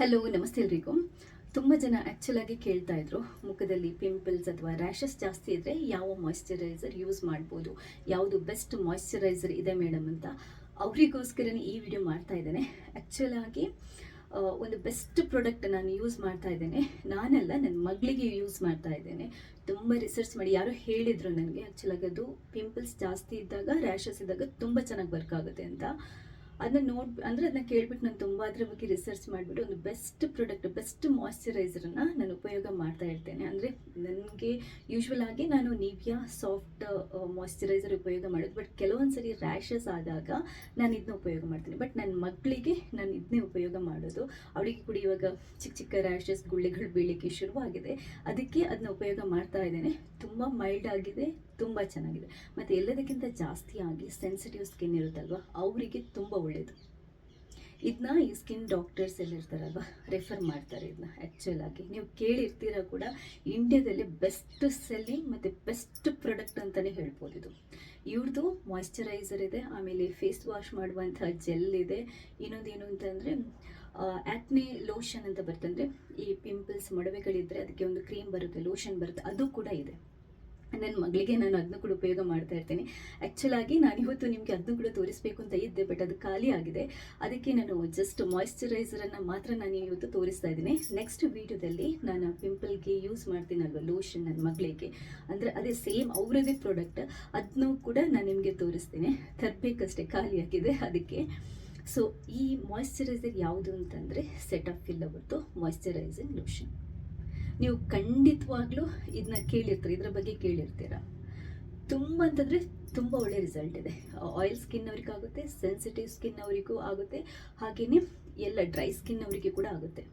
Hello ನಮಸ್ತೆ ಎಲ್ರಿಗೂ. ತುಂಬ ಜನ ಆ್ಯಕ್ಚುಲಾಗಿ ಕೇಳ್ತಾ ಇದ್ರು, ಮುಖದಲ್ಲಿ ಪಿಂಪಲ್ಸ್ ಅಥವಾ ರ್ಯಾಷಸ್ ಜಾಸ್ತಿ ಇದ್ದರೆ ಯಾವ ಮಾಯಿಶ್ಚರೈಸರ್ ಯೂಸ್ ಮಾಡ್ಬೋದು, ಯಾವುದು ಬೆಸ್ಟ್ ಮಾಯಿಶ್ಚರೈಸರ್ ಇದೆ ಮೇಡಮ್ ಅಂತ. ಅವರಿಗೋಸ್ಕರನೇ ಈ ವಿಡಿಯೋ ಮಾಡ್ತಾ ಇದ್ದೇನೆ. ಆ್ಯಕ್ಚುಲಾಗಿ ಒಂದು ಬೆಸ್ಟ್ ಪ್ರಾಡಕ್ಟ್ ನಾನು ಯೂಸ್ ಮಾಡ್ತಾ ಇದ್ದೇನೆ. ನಾನಲ್ಲ ನನ್ನ ಮಗಳಿಗೆ ಯೂಸ್ ಮಾಡ್ತಾ ಇದ್ದೇನೆ. ತುಂಬ ರಿಸರ್ಚ್ ಮಾಡಿ, ಯಾರು ಹೇಳಿದರು ನನಗೆ ಆ್ಯಕ್ಚುಲಾಗಿ ಅದು ಪಿಂಪಲ್ಸ್ ಜಾಸ್ತಿ ಇದ್ದಾಗ ರ್ಯಾಷಸ್ ಇದ್ದಾಗ ತುಂಬ ಚೆನ್ನಾಗಿ ವರ್ಕ್ ಆಗುತ್ತೆ ಅಂತ. ಅದನ್ನ ನೋಡ್, ಅಂದರೆ ಅದನ್ನ ಕೇಳ್ಬಿಟ್ಟು ನಾನು ತುಂಬ ಅದ್ರ ಬಗ್ಗೆ ರಿಸರ್ಚ್ ಮಾಡಿಬಿಟ್ಟು ಒಂದು ಬೆಸ್ಟ್ ಪ್ರಾಡಕ್ಟ್ ಬೆಸ್ಟ್ ಮಾಯ್ಶ್ಚರೈಸರನ್ನ ನಾನು ಉಪಯೋಗ ಮಾಡ್ತಾ ಇರ್ತೇನೆ. ಅಂದರೆ ನನಗೆ ಯೂಶುವಲ್ ಆಗಿ ನಾನು ನಿವಿಯಾ ಸಾಫ್ಟ್ ಮಾಯ್ಶ್ಚರೈಸರ್ ಉಪಯೋಗ ಮಾಡೋದು. ಬಟ್ ಕೆಲವೊಂದು ಸರಿ ರ್ಯಾಷಸ್ ಆದಾಗ ನಾನು ಇದನ್ನ ಉಪಯೋಗ ಮಾಡ್ತೀನಿ. ಬಟ್ ನನ್ನ ಮಕ್ಕಳಿಗೆ ನಾನು ಇದನ್ನೇ ಉಪಯೋಗ ಮಾಡೋದು. ಅವಳಿಗೆ ಕೂಡ ಇವಾಗ ಚಿಕ್ಕ ಚಿಕ್ಕ ರ್ಯಾಷಸ್ ಗುಳ್ಳೆಗಳು ಬೀಳಲಿಕ್ಕೆ ಶುರುವಾಗಿದೆ. ಅದಕ್ಕೆ ಅದನ್ನ ಉಪಯೋಗ ಮಾಡ್ತಾ ಇದ್ದೇನೆ. ತುಂಬ ಮೈಲ್ಡ್ ಆಗಿದೆ. ತುಂಬ ಚೆನ್ನಾಗಿದೆ. ಮತ್ತು ಎಲ್ಲದಕ್ಕಿಂತ ಜಾಸ್ತಿಯಾಗಿ ಸೆನ್ಸಿಟಿವ್ ಸ್ಕಿನ್ ಇರುತ್ತಲ್ವ, ಅವರಿಗೆ ತುಂಬ ಒಳ್ಳೆಯದು ಇದನ್ನ ಈ ಸ್ಕಿನ್ ಡಾಕ್ಟರ್ಸ್ ಎಲ್ಲ ಇರ್ತಾರಲ್ವ ರೆಫರ್ ಮಾಡ್ತಾರೆ ಇದನ್ನ ಆ್ಯಕ್ಚುಲ್ ಆಗಿ. ನೀವು ಕೇಳಿರ್ತೀರ ಕೂಡ ಇಂಡಿಯಾದಲ್ಲಿ ಬೆಸ್ಟ್ ಸೆಲ್ಲಿಂಗ್ ಮತ್ತು ಬೆಸ್ಟ್ ಪ್ರಾಡಕ್ಟ್ ಅಂತಲೇ ಹೇಳ್ಬೋದು ಇದು. ಇವ್ರದ್ದು ಮಾಯಿಶ್ಚರೈಸರ್ ಇದೆ, ಆಮೇಲೆ ಫೇಸ್ ವಾಶ್ ಮಾಡುವಂಥ ಜೆಲ್ ಇದೆ. ಇನ್ನೊಂದೇನು ಅಂತಂದರೆ ಆ್ಯಕ್ನಿ ಲೋಷನ್ ಅಂತ ಬರುತ್ತೆ ಅಂದರೆ ಈ ಪಿಂಪಲ್ಸ್ ಮೊಡವೆಗಳಿದ್ದರೆ ಅದಕ್ಕೆ ಒಂದು ಕ್ರೀಮ್ ಬರುತ್ತೆ ಲೋಷನ್ ಬರುತ್ತೆ, ಅದು ಕೂಡ ಇದೆ. ನನ್ನ ಮಗಳಿಗೆ ನಾನು ಅದನ್ನು ಕೂಡ ಉಪಯೋಗ ಮಾಡ್ತಾ ಇರ್ತೇನೆ. ಆ್ಯಕ್ಚುಲಾಗಿ ನಾನು ಇವತ್ತು ನಿಮಗೆ ಅದನ್ನು ಕೂಡ ತೋರಿಸಬೇಕು ಅಂತ ಇದ್ದೆ ಬಟ್ ಅದು ಖಾಲಿ ಆಗಿದೆ. ಅದಕ್ಕೆ ನಾನು ಜಸ್ಟ್ ಮಾಯಿಶ್ಚರೈಸರನ್ನು ಮಾತ್ರ ನಾನು ಇವತ್ತು ತೋರಿಸ್ತಾ ಇದ್ದೀನಿ. ನೆಕ್ಸ್ಟ್ ವೀಡಿಯೋದಲ್ಲಿ ನಾನು ಪಿಂಪಲ್ಗೆ ಯೂಸ್ ಮಾಡ್ತೀನಲ್ವ ಲೋಷನ್ ನನ್ನ ಮಗಳಿಗೆ? ಅಂದರೆ ಅದೇ ಸೇಮ್ ಅವರದೇ ಪ್ರಾಡಕ್ಟ್ ಅದನ್ನು ಕೂಡ ನಾನು ನಿಮಗೆ ತೋರಿಸ್ತೀನಿ. ತರಬೇಕಷ್ಟೇ ಖಾಲಿಯಾಗಿದೆ ಅದಕ್ಕೆ. ಸೊ ಈ ಮಾಯಿಶ್ಚರೈಸರ್ ಯಾವುದು ಅಂತಂದರೆ ಸೆಟ್ ಆಫ್ ಇಲ್ಲ ಅವತ್ತು ಮಾಯಿಶ್ಚರೈಸಿಂಗ್ ಲೋಷನ್ ನೀವು ಖಂಡಿತವಾಗ್ಲೂ ಇದನ್ನ ಕೇಳಿರ್ತೀರಿ, ಇದ್ರ ಬಗ್ಗೆ ಕೇಳಿರ್ತೀರ. ತುಂಬ ಅಂತಂದರೆ ತುಂಬ ಒಳ್ಳೆ ರಿಸಲ್ಟ್ ಇದೆ. ಆಯಿಲ್ ಸ್ಕಿನ್ ಅವ್ರಿಗೆ ಆಗುತ್ತೆ ಸೆನ್ಸಿಟಿವ್ ಸ್ಕಿನ್ ಅವರಿಗೂ ಆಗುತ್ತೆ ಹಾಗೆಯೇ ಎಲ್ಲ ಡ್ರೈ ಸ್ಕಿನ್ ಅವರಿಗೆ ಕೂಡ ಆಗುತ್ತೆ.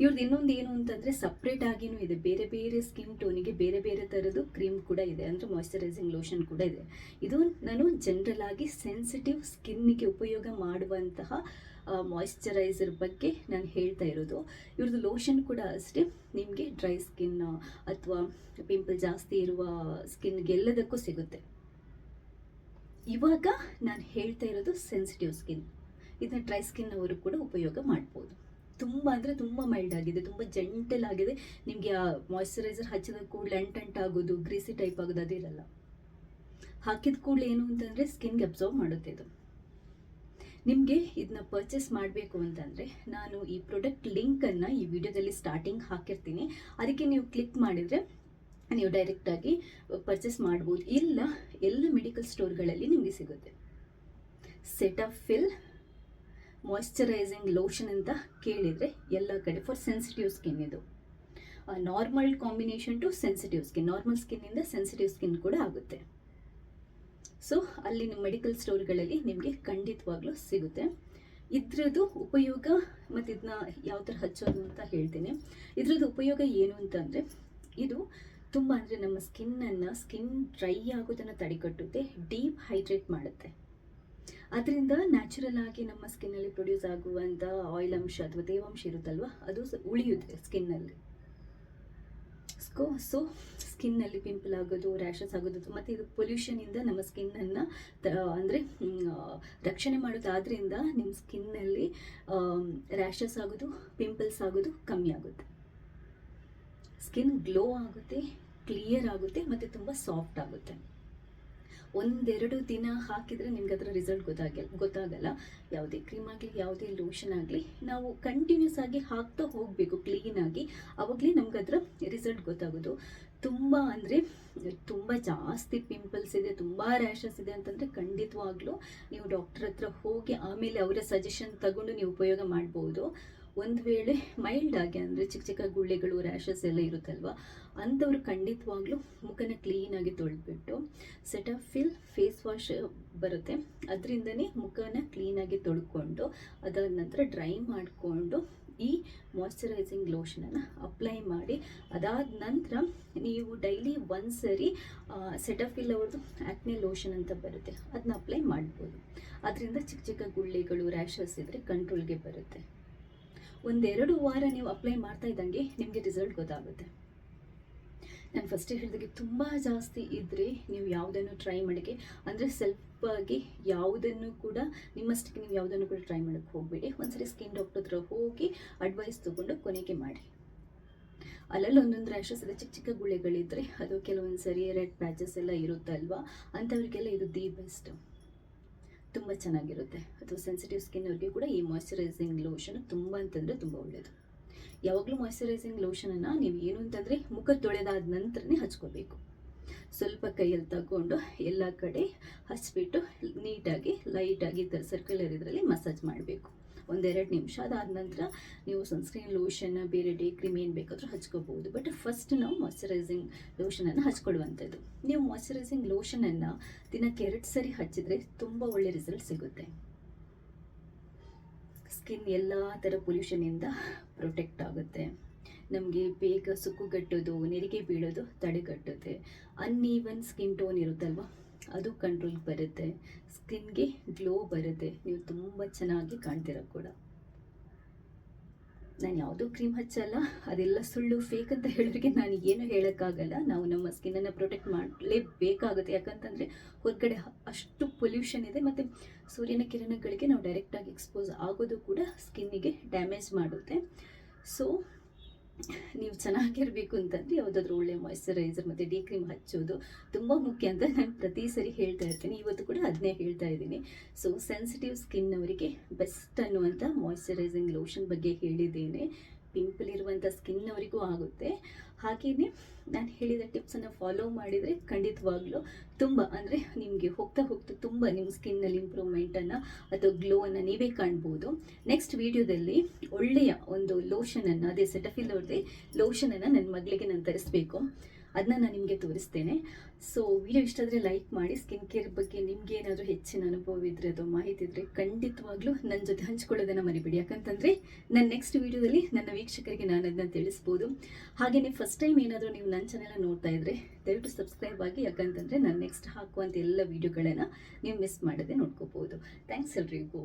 ಇವ್ರದ್ದು ಇನ್ನೊಂದು ಏನು ಅಂತಂದರೆ ಸಪ್ರೇಟ್ ಆಗಿನೂ ಇದೆ. ಬೇರೆ ಬೇರೆ ಸ್ಕಿನ್ ಟೋನಿಗೆ ಬೇರೆ ಬೇರೆ ಥರದ್ದು ಕ್ರೀಮ್ ಕೂಡ ಇದೆ. ಅಂದರೆ ಮಾಯ್ಚರೈಸಿಂಗ್ ಲೋಷನ್ ಕೂಡ ಇದೆ. ಇದು ನಾನು ಜನರಲ್ ಆಗಿ ಸೆನ್ಸಿಟಿವ್ ಸ್ಕಿನ್ನಿಗೆ ಉಪಯೋಗ ಮಾಡುವಂತಹ ಮಾಯ್ಶ್ಚರೈಸರ್ ಬಗ್ಗೆ ನಾನು ಹೇಳ್ತಾ ಇರೋದು. ಇವ್ರದ್ದು ಲೋಷನ್ ಕೂಡ ಅಷ್ಟೇ. ನಿಮಗೆ ಡ್ರೈ ಸ್ಕಿನ್ ಅಥವಾ ಪಿಂಪಲ್ ಜಾಸ್ತಿ ಇರುವ ಸ್ಕಿನ್ಗೆಲ್ಲದಕ್ಕೂ ಸಿಗುತ್ತೆ. ಇವಾಗ ನಾನು ಹೇಳ್ತಾ ಇರೋದು ಸೆನ್ಸಿಟಿವ್ ಸ್ಕಿನ್ ಇದನ್ನ ಡ್ರೈ ಸ್ಕಿನ್ ಅವರು ಕೂಡ ಉಪಯೋಗ ಮಾಡ್ಬೋದು. ತುಂಬ ಅಂದರೆ ತುಂಬ ಮೈಲ್ಡ್ ಆಗಿದೆ, ತುಂಬ ಜೆಂಟಲ್ ಆಗಿದೆ. ನಿಮಗೆ ಆ ಮಾಯಶ್ಚರೈಸರ್ ಹಚ್ಚಿದ ಕೂಡಲೇ ಅಂಟಂಟ್ ಆಗೋದು ಗ್ರೀಸಿ ಟೈಪ್ ಆಗೋದು ಅದಿರಲ್ಲ ಹಾಕಿದ ಕೂಡಲೇ ಏನು ಅಂತಂದರೆ ಸ್ಕಿನ್ಗೆ ಅಬ್ಸರ್ವ್ ಮಾಡುತ್ತೆ ಇದು. ನಿಮಗೆ ಇದನ್ನ ಪರ್ಚೇಸ್ ಮಾಡಬೇಕು ಅಂತಂದರೆ ನಾನು ಈ ಪ್ರಾಡಕ್ಟ್ ಲಿಂಕನ್ನು ಈ ವಿಡಿಯೋದಲ್ಲಿ ಸ್ಟಾರ್ಟಿಂಗ್ ಹಾಕಿರ್ತೀನಿ. ಅದಕ್ಕೆ ನೀವು ಕ್ಲಿಕ್ ಮಾಡಿದರೆ ನೀವು ಡೈರೆಕ್ಟಾಗಿ ಪರ್ಚೇಸ್ ಮಾಡ್ಬೋದು. ಇಲ್ಲ, ಎಲ್ಲ ಮೆಡಿಕಲ್ ಸ್ಟೋರ್ಗಳಲ್ಲಿ ನಿಮಗೆ ಸಿಗುತ್ತೆ. Cetaphil moisturising lotion ಅಂತ ಕೇಳಿದರೆ ಎಲ್ಲ ಕಡೆ ಫಾರ್ ಸೆನ್ಸಿಟಿವ್ ಸ್ಕಿನ್ ಇದು. Normal combination to sensitive skin normal ಸ್ಕಿನ್ನಿಂದ sensitive skin ಕೂಡ ಆಗುತ್ತೆ. ಸೊ ಅಲ್ಲಿ ನಿಮ್ಮ ಮೆಡಿಕಲ್ ಸ್ಟೋರ್ಗಳಲ್ಲಿ ನಿಮಗೆ ಖಂಡಿತವಾಗ್ಲೂ ಸಿಗುತ್ತೆ. ಇದ್ರದ್ದು ಉಪಯೋಗ ಮತ್ತು ಇದನ್ನ ಯಾವ ಥರ ಹಚ್ಚೋದು ಅಂತ ಹೇಳ್ತೀನಿ. ಇದ್ರದ್ದು ಉಪಯೋಗ ಏನು ಅಂತಂದರೆ ಇದು ತುಂಬ ಅಂದರೆ ನಮ್ಮ ಸ್ಕಿನ್ನನ್ನು ಸ್ಕಿನ್ ಡ್ರೈ ಆಗೋದನ್ನು ತಡೆಗಟ್ಟುತ್ತೆ ಡೀಪ್ ಹೈಡ್ರೇಟ್ ಮಾಡುತ್ತೆ. ಅದರಿಂದ ನ್ಯಾಚುರಲ್ ಆಗಿ ನಮ್ಮ ಸ್ಕಿನ್ನಲ್ಲಿ ಪ್ರೊಡ್ಯೂಸ್ ಆಗುವಂಥ ಆಯಿಲ್ ಅಂಶ ಅಥವಾ ತೇವಾಂಶ ಇರುತ್ತಲ್ವ, ಅದು ಉಳಿಯುತ್ತೆ ಸ್ಕಿನ್ನಲ್ಲಿ ಸ್ಕೋ ಸೊ, ಸ್ಕಿನ್ನಲ್ಲಿ ಪಿಂಪಲ್ ಆಗೋದು, ರ್ಯಾಷಸ್ ಆಗೋದು, ಮತ್ತು ಇದು ಪೊಲ್ಯೂಷನಿಂದ ನಮ್ಮ ಸ್ಕಿನ್ನನ್ನು ಅಂದರೆ ರಕ್ಷಣೆ ಮಾಡೋದಾದ್ರಿಂದ ನಿಮ್ಮ ಸ್ಕಿನ್ನಲ್ಲಿ ರ್ಯಾಷಸ್ ಆಗೋದು, ಪಿಂಪಲ್ಸ್ ಆಗೋದು, ಕಮ್ಮಿ ಆಗುತ್ತೆ. ಸ್ಕಿನ್ ಗ್ಲೋ ಆಗುತ್ತೆ, ಕ್ಲಿಯರ್ ಆಗುತ್ತೆ, ಮತ್ತು ತುಂಬ ಸಾಫ್ಟ್ ಆಗುತ್ತೆ. ಒಂದೆರಡು ದಿನ ಹಾಕಿದರೆ ನಿಮ್ಗೆ ಅದರ ರಿಸಲ್ಟ್ ಗೊತ್ತಾಗಲ್ಲ ಗೊತ್ತಾಗಲ್ಲ. ಯಾವುದೇ ಕ್ರೀಮ್ ಆಗಲಿ, ಯಾವುದೇ ಲೋಷನ್ ಆಗಲಿ, ನಾವು ಕಂಟಿನ್ಯೂಸ್ ಆಗಿ ಹಾಕ್ತಾ ಹೋಗಬೇಕು ಆಗಿ. ಅವಾಗಲೇ ನಮ್ಗೆ ಅದರ ರಿಸಲ್ಟ್ ಗೊತ್ತಾಗೋದು. ತುಂಬ ಅಂದರೆ ತುಂಬ ಜಾಸ್ತಿ ಪಿಂಪಲ್ಸ್ ಇದೆ, ತುಂಬ ರ್ಯಾಷಸ್ ಇದೆ ಅಂತಂದರೆ ಖಂಡಿತವಾಗ್ಲೂ ನೀವು ಡಾಕ್ಟರ್ ಹತ್ರ ಹೋಗಿ ಆಮೇಲೆ ಅವರ ಸಜೆಷನ್ ತಗೊಂಡು ನೀವು ಉಪಯೋಗ ಮಾಡ್ಬೋದು. ಒಂದು ವೇಳೆ ಮೈಲ್ಡ್ ಆಗಿ ಅಂದರೆ ಚಿಕ್ಕ ಚಿಕ್ಕ ಗುಳ್ಳೆಗಳು ರ್ಯಾಷಸ್ ಎಲ್ಲ ಇರುತ್ತಲ್ವ, ಅಂಥವ್ರು ಖಂಡಿತವಾಗ್ಲೂ ಮುಖನ ಕ್ಲೀನಾಗಿ ತೊಳೆದ್ಬಿಟ್ಟು ಫಿಲ್ ಫೇಸ್ ವಾಶ್ ಬರುತ್ತೆ. ಅದರಿಂದನೇ ಮುಖನ ಕ್ಲೀನಾಗಿ ತೊಳ್ಕೊಂಡು ಅದಾದ ನಂತರ ಡ್ರೈ ಮಾಡಿಕೊಂಡು ಈ ಮಾಯಶ್ಚರೈಸಿಂಗ್ ಲೋಷನನ್ನು ಅಪ್ಲೈ ಮಾಡಿ ಅದಾದ ನಂತರ ನೀವು ಡೈಲಿ ಒಂದು ಸರಿ ಸೆಟಫಿಲ್ ಅವ್ರದ್ದು ಆ್ಯಕ್ನೆ ಲೋಷನ್ ಅಂತ ಬರುತ್ತೆ. ಅದನ್ನ ಅಪ್ಲೈ ಮಾಡ್ಬೋದು. ಅದರಿಂದ ಚಿಕ್ಕ ಚಿಕ್ಕ ಗುಳ್ಳೆಗಳು ರ್ಯಾಷಸ್ ಇದ್ದರೆ ಕಂಟ್ರೋಲ್ಗೆ ಬರುತ್ತೆ. ಒಂದೆರಡು ವಾರ ನೀವು ಅಪ್ಲೈ ಮಾಡ್ತಾ ಇದ್ದಂಗೆ ನಿಮಗೆ ರಿಸಲ್ಟ್ ಗೊತ್ತಾಗುತ್ತೆ. ನಾನು ಫಸ್ಟೇ ಹೇಳಿದಾಗೆ ತುಂಬ ಜಾಸ್ತಿ ಇದ್ದರೆ ನೀವು ಯಾವುದನ್ನು ಟ್ರೈ ಮಾಡೋಕ್ಕೆ ಅಂದರೆ ಸ್ವಲ್ಪ ಯಾವುದನ್ನು ಕೂಡ ನಿಮ್ಮಷ್ಟಕ್ಕೆ ನೀವು ಯಾವುದನ್ನು ಕೂಡ ಟ್ರೈ ಮಾಡೋಕ್ಕೆ ಹೋಗಬೇಡಿ. ಒಂದ್ಸರಿ ಸ್ಕಿನ್ ಡಾಕ್ಟರ್ ಹತ್ರ ಹೋಗಿ ಅಡ್ವೈಸ್ ತೊಗೊಂಡು ಕೊನೆಗೆ ಮಾಡಿ. ಅಲ್ಲಲ್ಲಿ ಒಂದೊಂದು ರ್ಯಾಷಸ್ ಇದೆ ಚಿಕ್ಕ ಚಿಕ್ಕ ಗುಳೆಗಳಿದ್ದರೆ ಅದು ಕೆಲವೊಂದು ಸರಿ ರೆಡ್ ಪ್ಯಾಚಸ್ ಎಲ್ಲ ಇರುತ್ತಲ್ವಾ? ಅಂಥವ್ರಿಗೆಲ್ಲ ಇದು ದಿ ಬೆಸ್ಟ್ ತುಂಬ ಚೆನ್ನಾಗಿರುತ್ತೆ. ಅಥವಾ ಸೆನ್ಸಿಟಿವ್ ಸ್ಕಿನ್ ಅವ್ರಿಗೆ ಕೂಡ ಈ ಮಾಯ್ಚರೈಸಿಂಗ್ ಲೋಷನ್ ತುಂಬ ಅಂತಂದರೆ ತುಂಬ ಒಳ್ಳೆಯದು ಯಾವಾಗಲೂ ಮಾಯ್ಚರೈಸಿಂಗ್ ಲೋಷನನ್ನು ನೀವು ಏನು ಅಂತಂದರೆ ಮುಖ ತೊಳೆದಾದ ನಂತರನೇ ಹಚ್ಕೋಬೇಕು. ಸ್ವಲ್ಪ ಕೈಯಲ್ಲಿ ತಗೊಂಡು ಎಲ್ಲ ಕಡೆ ಹಚ್ಬಿಟ್ಟು ನೀಟಾಗಿ ಲೈಟಾಗಿ ಥರ ಸರ್ಕ್ಯುಲರ್ ಇದರಲ್ಲಿ ಮಸಾಜ್ ಮಾಡಬೇಕು. ಒಂದೆರಡು ನಿಮಿಷ ಅದಾದ ನಂತರ ನೀವು ಸನ್ಸ್ಕ್ರೀನ್ ಲೋಷನ್ ಬೇರೆ ಡೇ ಕ್ರೀಮ್ ಏನು ಬೇಕಾದರೂ ಹಚ್ಕೋಬಹುದು ಬಟ್ ಫಸ್ಟ್ ನಾವು ಮಾಯ್ಚರೈಸಿಂಗ್ ಲೋಷನನ್ನು ಹಚ್ಕೊಳ್ಳುವಂಥದ್ದು ನೀವು ಮಾಯ್ಚರೈಸಿಂಗ್ ಲೋಷನನ್ನು ದಿನಕ್ಕೆ ಎರಡು ಸರಿ ಹಚ್ಚಿದರೆ ತುಂಬ ಒಳ್ಳೆ ರಿಸಲ್ಟ್ ಸಿಗುತ್ತೆ. ಸ್ಕಿನ್ ಎಲ್ಲ ಥರ ಪೊಲ್ಯೂಷನಿಂದ ಪ್ರೊಟೆಕ್ಟ್ ಆಗುತ್ತೆ. ನಮಗೆ ಬೇಗ ಸುಕ್ಕುಗಟ್ಟೋದು, ನೆರಿಗೆ ಬೀಳೋದು ತಡೆಗಟ್ಟುತ್ತೆ ಅನ್ಈವನ್ ಸ್ಕಿನ್ ಟೋನ್ ಇರುತ್ತಲ್ವ? ಅದು ಕಂಟ್ರೋಲ್ ಬರುತ್ತೆ. ಸ್ಕಿನ್ಗೆ ಗ್ಲೋ ಬರುತ್ತೆ. ನೀವು ತುಂಬ ಚೆನ್ನಾಗಿ ಕಾಣ್ತೀರ ಕೂಡ. ನಾನು ಯಾವುದೂ ಕ್ರೀಮ್ ಹಚ್ಚಲ್ಲ. ಅದೆಲ್ಲ ಸುಳ್ಳು ಫೇಕ್ ಅಂತ ಹೇಳೋರಿಗೆ ನಾನು ಏನು ಹೇಳೋಕ್ಕಾಗಲ್ಲ. ನಾವು ನಮ್ಮ ಸ್ಕಿನ್ನನ್ನು ಪ್ರೊಟೆಕ್ಟ್ ಮಾಡಲೇಬೇಕಾಗುತ್ತೆ. ಯಾಕಂತಂದರೆ ಹೊರಗಡೆ ಅಷ್ಟು ಪೊಲ್ಯೂಷನ್ ಇದೆ ಮತ್ತು ಸೂರ್ಯನ ಕಿರಣಗಳಿಗೆ ನಾವು ಡೈರೆಕ್ಟಾಗಿ ಎಕ್ಸ್ಪೋಸ್ ಆಗೋದು ಕೂಡ ಸ್ಕಿನ್ನಿಗೆ ಡ್ಯಾಮೇಜ್ ಮಾಡುತ್ತೆ. ಸೊ ನೀವು ಚೆನ್ನಾಗಿರಬೇಕು ಅಂತಂದರೆ ಯಾವುದಾದ್ರೂ ಒಳ್ಳೆ ಮಾಯ್ಶ್ಚರೈಸರ್ ಮತ್ತು ಡಿ ಕ್ರೀಮ್ ಹಚ್ಚೋದು ತುಂಬ ಮುಖ್ಯ ಅಂತ ನಾನು ಪ್ರತಿ ಸರಿ ಹೇಳ್ತಾ ಇರ್ತೀನಿ. ಇವತ್ತು ಕೂಡ ಅದನ್ನೇ ಹೇಳ್ತಾ ಇದ್ದೀನಿ. ಸೊ ಸೆನ್ಸಿಟಿವ್ ಸ್ಕಿನ್ ಅವರಿಗೆ ಬೆಸ್ಟ್ ಅನ್ನುವಂಥ ಮಾಯ್ಶ್ಚರೈಸಿಂಗ್ ಲೋಷನ್ ಬಗ್ಗೆ ಹೇಳಿದ್ದೇನೆ. ಪಿಂಪಲ್ ಇರುವಂಥ ಸ್ಕಿನ್ ಅವರಿಗೂ ಆಗುತ್ತೆ. ಹಾಗೆಯೇ ನಾನು ಹೇಳಿದ ಟಿಪ್ಸನ್ನು ಫಾಲೋ ಮಾಡಿದರೆ ಖಂಡಿತವಾಗ್ಲೂ ತುಂಬ ಅಂದರೆ ನಿಮಗೆ ಹೋಗ್ತಾ ಹೋಗ್ತಾ ತುಂಬ ನಿಮ್ಮ ಸ್ಕಿನ್ನಲ್ಲಿ ಇಂಪ್ರೂವ್ಮೆಂಟನ್ನು ಅಥವಾ ಗ್ಲೋವನ್ನು ನೀವೇ ಕಾಣ್ಬೋದು. ನೆಕ್ಸ್ಟ್ ವಿಡಿಯೋದಲ್ಲಿ ಒಳ್ಳೆಯ ಒಂದು ಲೋಷನನ್ನು ಅದೇ ಸೆಟಫಿಲ್ ಅವ್ರದ್ದೇ ಲೋಷನನ್ನು ನನ್ನ ಮಗಳಿಗೆ ನಾನು ತರಿಸ್ಬೇಕು. ಅದನ್ನ ನಾನು ನಿಮಗೆ ತೋರಿಸ್ತೇನೆ. ಸೊ ವಿಡಿಯೋ ಇಷ್ಟ ಆದರೆ ಲೈಕ್ ಮಾಡಿ ಸ್ಕಿನ್ ಕೇರ್ ಬಗ್ಗೆ ನಿಮ್ಗೆ ಏನಾದರೂ ಹೆಚ್ಚಿನ ಅನುಭವ ಇದ್ರೆ ಅಥವಾ ಮಾಹಿತಿ ಇದ್ದರೆ ಖಂಡಿತವಾಗ್ಲೂ ನನ್ನ ಜೊತೆ ಹಂಚ್ಕೊಳ್ಳೋದನ್ನು ಮರಿಬೇಡಿ. ಯಾಕಂತಂದರೆ ನನ್ನ ನೆಕ್ಸ್ಟ್ ವಿಡಿಯೋದಲ್ಲಿ ನನ್ನ ವೀಕ್ಷಕರಿಗೆ ನಾನು ಅದನ್ನ ತಿಳಿಸ್ಬೋದು. ಹಾಗೆಯೇ ಫಸ್ಟ್ ಟೈಮ್ ಏನಾದರೂ ನೀವು ನನ್ನ ಚಾನೆಲ್ ನೋಡ್ತಾ ಇದ್ದರೆ ದಯವಿಟ್ಟು ಸಬ್ಸ್ಕ್ರೈಬ್ ಆಗಿ. ಯಾಕಂತಂದರೆ ನಾನು ನೆಕ್ಸ್ಟ್ ಹಾಕುವಂಥ ಎಲ್ಲ ವೀಡಿಯೋಗಳನ್ನು ನೀವು ಮಿಸ್ ಮಾಡದೆ ನೋಡ್ಕೋಬೋದು ಥ್ಯಾಂಕ್ಸ್ ಎಲ್ರಿಗೂ.